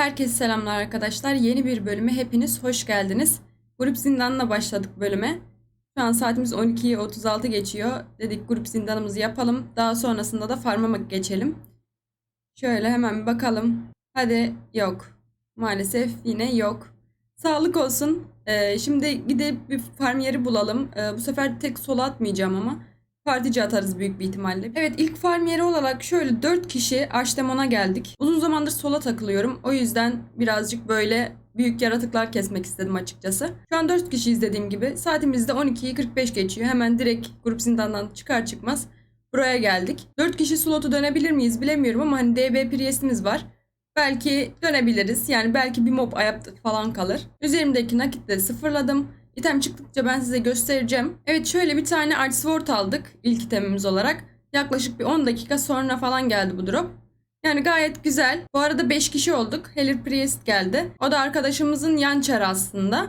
Herkese selamlar arkadaşlar. Yeni bir bölüme hepiniz hoş geldiniz. Grup zindanla başladık bölüme. Şu an saatimiz 12'yi 36 geçiyor. Dedik grup zindanımızı yapalım. Daha sonrasında da farm'a geçelim. Şöyle hemen bir bakalım. Hadi yok. Maalesef yine yok. Sağlık olsun. Ee, şimdi gidip bir farm yeri bulalım. Ee, bu sefer tek sola atmayacağım ama. Partici atarız büyük bir ihtimalle. Evet ilk farm yeri olarak şöyle 4 kişi Archdemon'a geldik. Uzun zamandır sola takılıyorum. O yüzden birazcık böyle büyük yaratıklar kesmek istedim açıkçası. Şu an 4 kişiyiz dediğim gibi. Saatimizde de 12'yi 45 geçiyor. Hemen direkt grup zindandan çıkar çıkmaz buraya geldik. 4 kişi slotu dönebilir miyiz bilemiyorum ama hani DB Priest'imiz var. Belki dönebiliriz. Yani belki bir mob ayakta falan kalır. Üzerimdeki nakitleri sıfırladım. İtem çıktıkça ben size göstereceğim. Evet şöyle bir tane Arch Sword aldık ilk itemimiz olarak. Yaklaşık bir 10 dakika sonra falan geldi bu drop. Yani gayet güzel. Bu arada 5 kişi olduk. Helir Priest geldi. O da arkadaşımızın yan çarı aslında.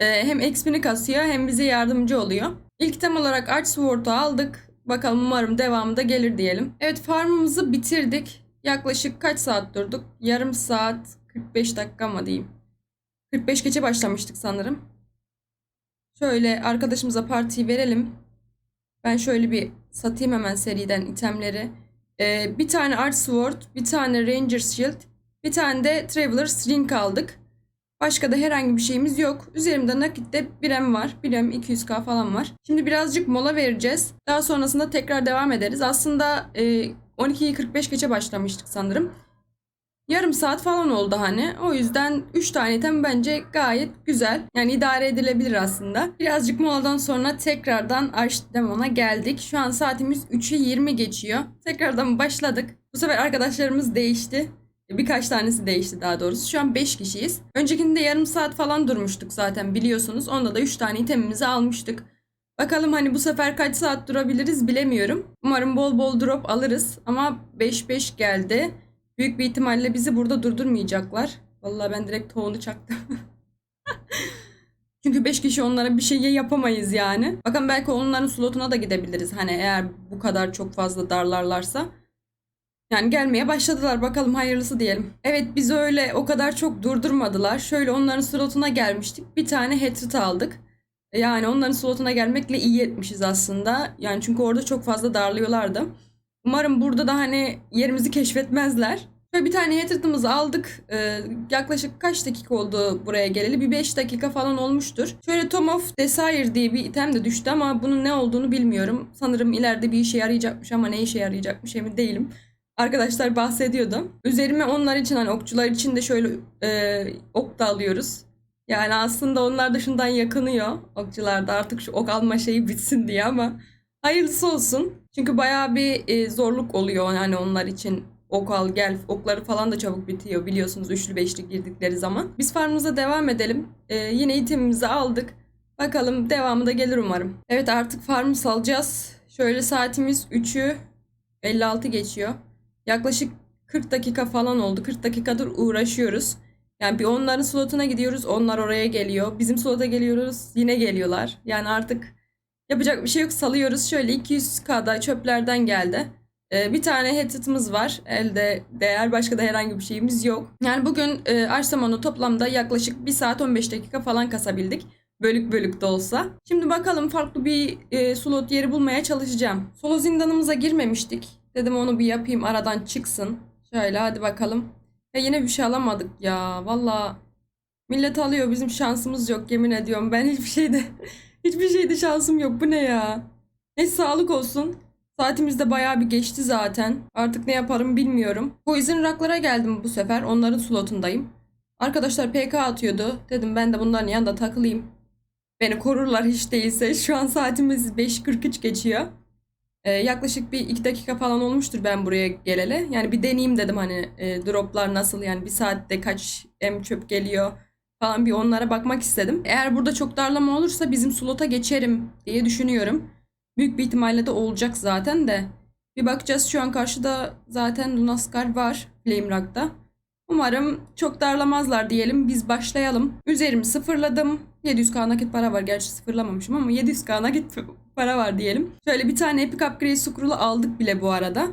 Ee, hem XP'ni kasıyor hem bize yardımcı oluyor. İlk item olarak Arch Sword'u aldık. Bakalım umarım devamı da gelir diyelim. Evet farmımızı bitirdik. Yaklaşık kaç saat durduk? Yarım saat 45 dakika mı diyeyim. 45 geçe başlamıştık sanırım. Şöyle arkadaşımıza partiyi verelim. Ben şöyle bir satayım hemen seriden itemleri. Ee, bir tane Art Sword, bir tane Ranger Shield, bir tane de Traveler's Ring aldık. Başka da herhangi bir şeyimiz yok. Üzerimde nakitte 1M var. 1M 200k falan var. Şimdi birazcık mola vereceğiz. Daha sonrasında tekrar devam ederiz. Aslında e, 12'yi 45 geçe başlamıştık sanırım. Yarım saat falan oldu hani. O yüzden 3 tane item bence gayet güzel. Yani idare edilebilir aslında. Birazcık moladan sonra tekrardan Archdemon'a geldik. Şu an saatimiz 3'ü 20 geçiyor. Tekrardan başladık. Bu sefer arkadaşlarımız değişti. Birkaç tanesi değişti daha doğrusu. Şu an 5 kişiyiz. Öncekinde yarım saat falan durmuştuk zaten biliyorsunuz. Onda da 3 tane itemimizi almıştık. Bakalım hani bu sefer kaç saat durabiliriz bilemiyorum. Umarım bol bol drop alırız. Ama 5-5 geldi. Büyük bir ihtimalle bizi burada durdurmayacaklar. Vallahi ben direkt tohunu çaktım. Çünkü 5 kişi onlara bir şey yapamayız yani. Bakın belki onların slotuna da gidebiliriz. Hani eğer bu kadar çok fazla darlarlarsa. Yani gelmeye başladılar. Bakalım hayırlısı diyelim. Evet biz öyle o kadar çok durdurmadılar. Şöyle onların slotuna gelmiştik. Bir tane hatred aldık. Yani onların slotuna gelmekle iyi etmişiz aslında. Yani çünkü orada çok fazla darlıyorlardı. Umarım burada da hani yerimizi keşfetmezler. Şöyle bir tane hatred'ımızı aldık. Ee, yaklaşık kaç dakika oldu buraya geleli? Bir 5 dakika falan olmuştur. Şöyle Tom of Desire diye bir item de düştü ama bunun ne olduğunu bilmiyorum. Sanırım ileride bir işe yarayacakmış ama ne işe yarayacakmış emin değilim. Arkadaşlar bahsediyordu. Üzerime onlar için hani okçular için de şöyle e, ok da alıyoruz. Yani aslında onlar da şundan yakınıyor. Okçular da artık şu ok alma şeyi bitsin diye ama hayırlısı olsun. Çünkü bayağı bir e, zorluk oluyor yani onlar için. Ok al gel okları falan da çabuk bitiyor biliyorsunuz üçlü beşli girdikleri zaman. Biz farmımıza devam edelim. E, yine itemimizi aldık. Bakalım devamı da gelir umarım. Evet artık farmı salacağız. Şöyle saatimiz 3'ü 56 geçiyor. Yaklaşık 40 dakika falan oldu. 40 dakikadır uğraşıyoruz. Yani bir onların slotuna gidiyoruz. Onlar oraya geliyor. Bizim slota geliyoruz. Yine geliyorlar. Yani artık yapacak bir şey yok. Salıyoruz. Şöyle 200k'da çöplerden geldi. Ee, bir tane headset'ımız var. Elde değer. Başka da herhangi bir şeyimiz yok. Yani bugün e, Arsamon'u toplamda yaklaşık 1 saat 15 dakika falan kasabildik. Bölük bölük de olsa. Şimdi bakalım farklı bir e, slot yeri bulmaya çalışacağım. Solo zindanımıza girmemiştik. Dedim onu bir yapayım aradan çıksın. Şöyle hadi bakalım. Ya yine bir şey alamadık ya. Valla millet alıyor bizim şansımız yok yemin ediyorum. Ben hiçbir şeyde hiçbir şeyde şansım yok. Bu ne ya? Neyse sağlık olsun. Saatimiz de bayağı bir geçti zaten. Artık ne yaparım bilmiyorum. İzin raklara geldim bu sefer. Onların slotundayım. Arkadaşlar PK atıyordu. Dedim ben de bunların yanında takılayım. Beni korurlar hiç değilse. Şu an saatimiz 5.43 geçiyor. Ee, yaklaşık bir iki dakika falan olmuştur ben buraya geleli. Yani bir deneyeyim dedim hani e, droplar nasıl yani bir saatte kaç em çöp geliyor falan bir onlara bakmak istedim. Eğer burada çok darlama olursa bizim slota geçerim diye düşünüyorum. Büyük bir ihtimalle de olacak zaten de. Bir bakacağız şu an karşıda zaten Lunaskar var Flame Rock'ta. Umarım çok darlamazlar diyelim. Biz başlayalım. Üzerimi sıfırladım. 700k nakit para var. Gerçi sıfırlamamışım ama 700k nakit para var diyelim. Şöyle bir tane Epic Upgrade Scroll'u aldık bile bu arada.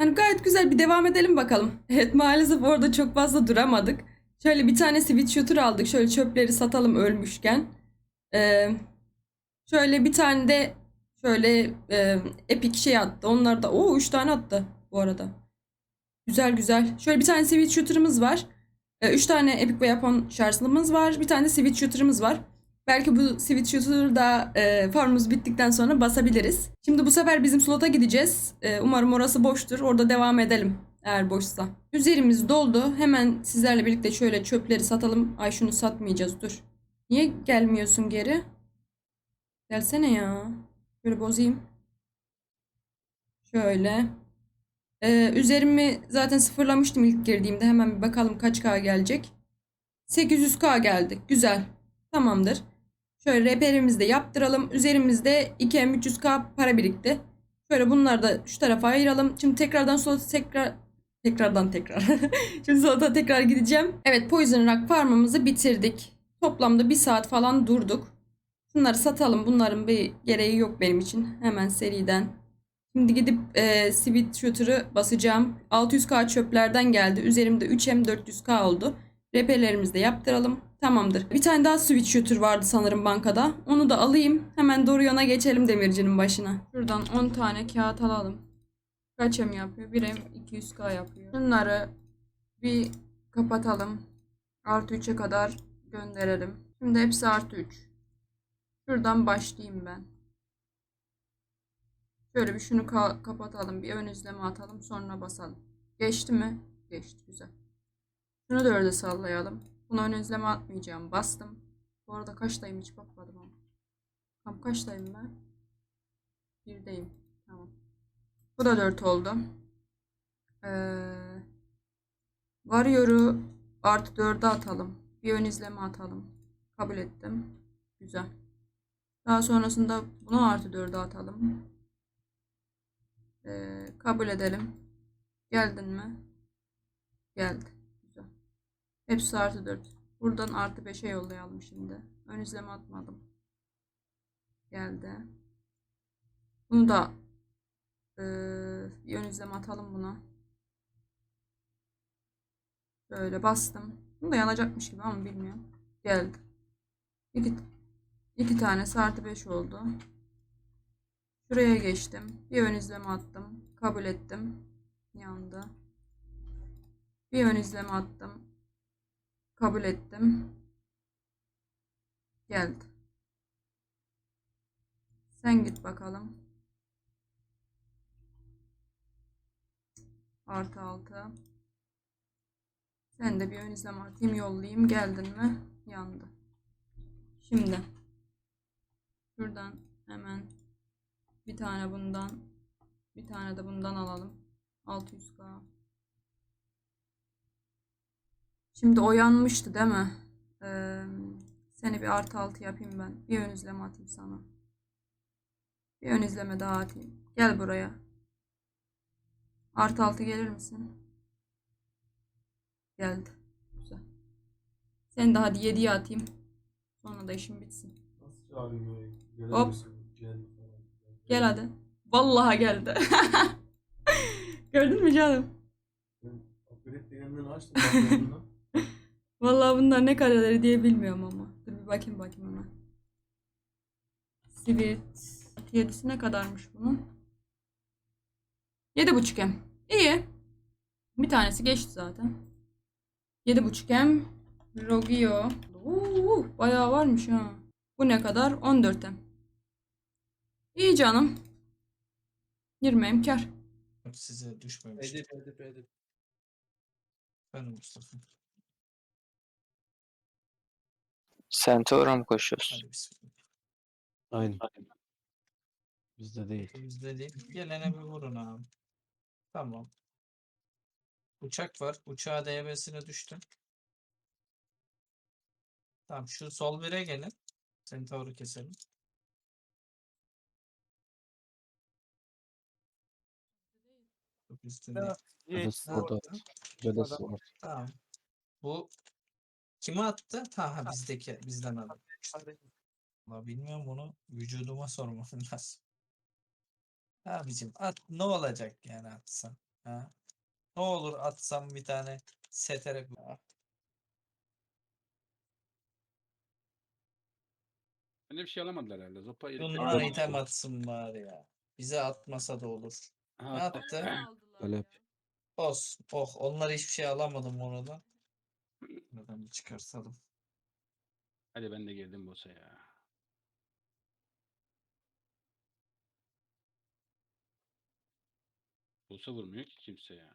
Yani gayet güzel bir devam edelim bakalım. Evet maalesef orada çok fazla duramadık. Şöyle bir tane switch shooter aldık. Şöyle çöpleri satalım ölmüşken. Ee, şöyle bir tane de şöyle e, epic şey attı. Onlar da o 3 tane attı bu arada. Güzel güzel. Şöyle bir tane switch shooter'ımız var. 3 tane epic weapon şarjlımız var. Bir tane de shooter'ımız var. Belki bu switch shooter'ı da e, farmımız bittikten sonra basabiliriz. Şimdi bu sefer bizim slota gideceğiz. E, umarım orası boştur. Orada devam edelim eğer boşsa. Üzerimiz doldu. Hemen sizlerle birlikte şöyle çöpleri satalım. Ay şunu satmayacağız dur. Niye gelmiyorsun geri? Gelsene ya. Şöyle bozayım. Şöyle. Ee, üzerimi zaten sıfırlamıştım ilk girdiğimde. Hemen bir bakalım kaç K gelecek. 800K geldi. Güzel. Tamamdır. Şöyle reperimizi de yaptıralım. Üzerimizde 2M300K para birikti. Şöyle bunları da şu tarafa ayıralım. Şimdi tekrardan slota tekrar tekrardan tekrar. Şimdi slota tekrar gideceğim. Evet Poison Rock farmımızı bitirdik. Toplamda bir saat falan durduk. Bunları satalım. Bunların bir gereği yok benim için. Hemen seriden. Şimdi gidip e, Sweet Shooter'ı basacağım. 600k çöplerden geldi. Üzerimde 3M 400k oldu. Repelerimizi de yaptıralım. Tamamdır. Bir tane daha Sweet Shooter vardı sanırım bankada. Onu da alayım. Hemen doğru yana geçelim demircinin başına. Şuradan 10 tane kağıt alalım. Kaç M yapıyor? 1M 200k yapıyor. Bunları bir kapatalım. Artı 3'e kadar gönderelim. Şimdi hepsi artı 3. Şuradan başlayayım ben. Şöyle bir şunu ka- kapatalım. Bir ön izleme atalım. Sonra basalım. Geçti mi? Geçti. Güzel. Şunu da öyle sallayalım. Bunu ön izleme atmayacağım. Bastım. Bu arada kaçtayım hiç bakmadım ama. Tam kaçtayım ben? Birdeyim. Tamam. Bu da 4 oldu. Ee, Warrior'u artı 4'e atalım. Bir ön izleme atalım. Kabul ettim. Güzel. Daha sonrasında bunu artı 4'e atalım. Ee, kabul edelim. Geldin mi? Geldi. Güzel. Hepsi artı 4. Buradan artı 5'e yollayalım şimdi. Ön izleme atmadım. Geldi. Bunu da bir ön izleme atalım buna. Böyle bastım. Bunu da yanacakmış gibi ama bilmiyorum. Geldi. İki, iki tanesi artı 5 oldu. Şuraya geçtim. Bir ön izleme attım. Kabul ettim. Yandı. Bir ön izleme attım. Kabul ettim. Geldi. Sen git bakalım. Artı altı. Sen de bir ön izleme atayım yollayayım. Geldin mi? Yandı. Şimdi. Şuradan hemen bir tane bundan bir tane de bundan alalım. 600k. Şimdi o yanmıştı değil mi? Ee, seni bir artı altı yapayım ben. Bir ön izleme atayım sana. Bir ön izleme daha atayım. Gel buraya. Artı altı gelir misin? Geldi. Güzel. Sen de hadi 7'ye atayım. Sonra da işim bitsin. Nasıl çağırayım böyle? Gelir Hop. misin? Gel falan. Gel hadi. Vallahi geldi. Gördün mü canım? Yeniden açtım. Vallahi bunlar ne kareleri diye bilmiyorum ama. Dur bir bakayım bakayım hemen. Sivit. Yedisi ne kadarmış bunun? Yedi buçuk em. İyi. Bir tanesi geçti zaten. Yedi buçuk em. Rogio. Oo, bayağı varmış ha. Bu ne kadar? 14 em. İyi canım. 20 em kar. Size düşmemiş. Edip edip edip. Efendim Mustafa. Centaur'a mı koşuyoruz? Hadi bismillah. Aynen. Bizde değil. Bizde değil. Gelene bir vurun abi. Tamam. Uçak var. Uçağa DB'sine düştüm. Tamam şu sol bire gelin. Centaur'u keselim. Çok üstünde. Ha, orada. Tamam. Bu kime attı? Ta ha bizdeki bizden aldı. Valla bilmiyorum bunu vücuduma sormam lazım. Abicim at ne olacak yani atsan? Ha? Ne olur atsam bir tane seterek. Bende bir şey alamadılar herhalde. Zopa yedik. Bunlar item atsın bari ya. Bize atmasa da olur. Ne Ha, attı? Talep. Olsun. Oh onlar hiçbir şey alamadım oradan. Buradan bir çıkartalım. Hadi ben de girdim boss'a ya. Boss'a vurmuyor ki kimse ya.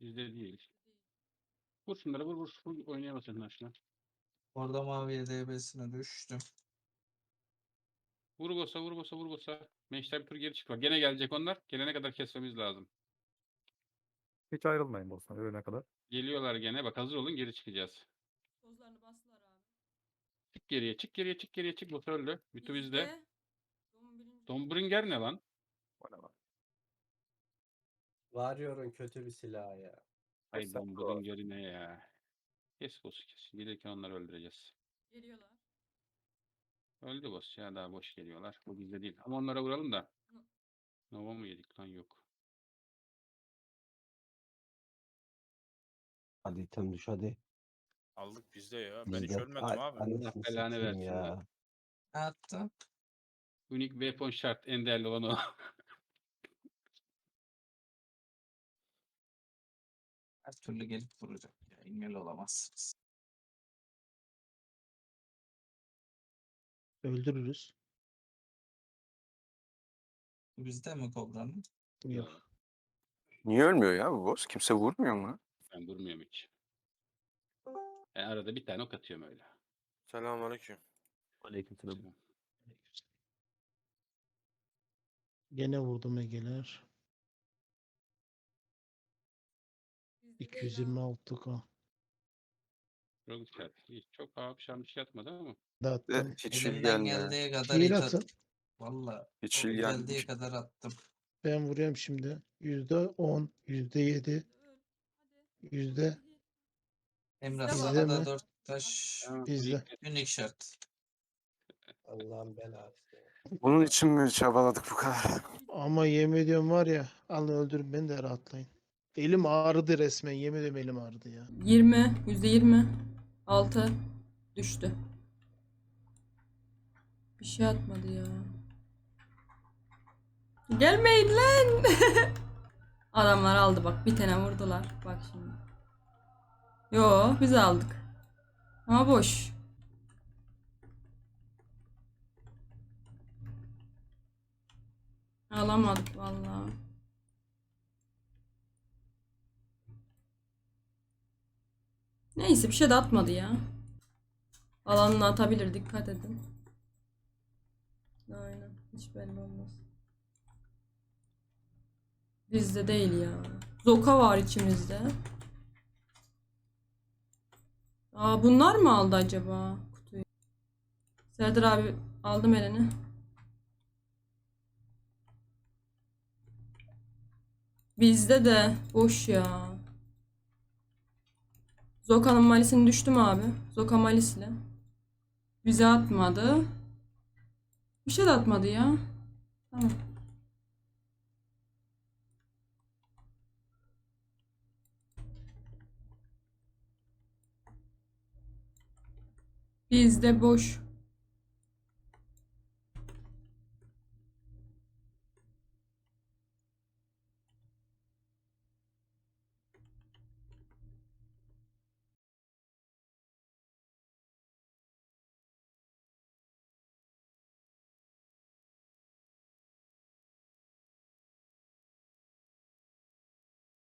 Bizde değil. Vur şunları vur vur. vur oynayamasın aşkına. Orada maviye DB'sine düştüm. Vur boss'a vur boss'a vur boss'a. Meşter bir tur geri çık. Bak gene gelecek onlar. Gelene kadar kesmemiz lazım. Hiç ayrılmayın boss'tan ölene kadar. Geliyorlar gene. Bak hazır olun geri çıkacağız. Çık geriye çık geriye çık geriye çık. Öldü. Bütü bizde. Dombringer ne lan? Bana bak. Warrior'un kötü bir silahı ya. Ay Mesela Dombringer'i ne ya? Kes boss'u kes. Gelirken onları öldüreceğiz. Geliyorlar. Öldü boss ya daha boş geliyorlar. Bu bizde değil. Ama onlara vuralım da. Hı. Nova mı yedik lan yok. Hadi item düş hadi. Aldık bizde ya. Ben hiç Bizde- ölmedim Ay, abi. Allah belanı satayım versin ya. Ne attı? Unique weapon şart en değerli olan o. Her türlü gelip vuracak. Ya, engel olamazsınız. Öldürürüz. Bu Bizde mi Kobra'nın? Yok. Niye ölmüyor ya bu boss? Kimse vurmuyor mu? Ben vurmuyorum hiç. Ben arada bir tane ok atıyorum öyle. Selamünaleyküm. Aleykümselam. Gene vurdum Ege'ler. Bizde değil abi. 226 k Çok güzel. Hiç çok ağır bir şey şey atmadı ama. Dağıttım. hiç şey Elimden gelmiyor. geldiği kadar Şiir atın. at- Valla Hiç şey geldiği kadar attım. Ben vuruyorum şimdi. %10, %7, Öl. Hadi. yüzde Emrah Bizde sana mi? da dört taş Tamam, Bizde. unik şart. Allah'ın belası. Bunun için mi çabaladık bu kadar? Ama yemin ediyorum var ya alın öldürün beni de rahatlayın. Elim ağrıdı resmen. Yemin ediyorum elim ağrıdı ya. 20. Yüzde 20. 6. Düştü. Bir şey atmadı ya. Gelmeyin lan. Adamlar aldı bak. Bir tane vurdular. Bak şimdi. Yo biz aldık. Ama boş. Alamadık vallahi. Neyse bir şey de atmadı ya. Alanını atabilir dikkat edin. Aynen hiç belli olmaz. Bizde değil ya. Zoka var içimizde. Aa bunlar mı aldı acaba kutuyu? Serdar abi aldım elini. Bizde de boş ya. Zoka'nın malisini düştü mü abi? Zoka malisle. Bize atmadı. Bir şey de atmadı ya. Tamam. Bizde boş.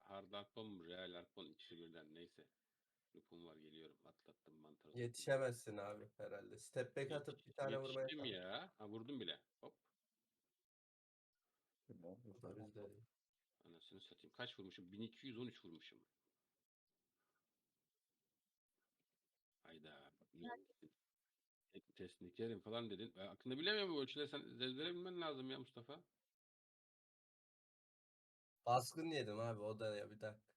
Hard Arpon mu? Real Arpon ikisi birden neyse. Lupum var geliyorum. Atlattım mantarı. Yetişemezsin abi herhalde. Step back atıp bir tane vurmaya Yetiştim çalış. ya. Ha vurdum bile. Hop. Bu da bizde değil. Anasını satayım. Kaç vurmuşum? 1213 vurmuşum. Hayda. Tek testini falan dedin. Ben aklında bilemiyorum bu ölçüleri. Sen ezbere bilmen lazım ya Mustafa. Baskın yedim abi o da ya bir dakika.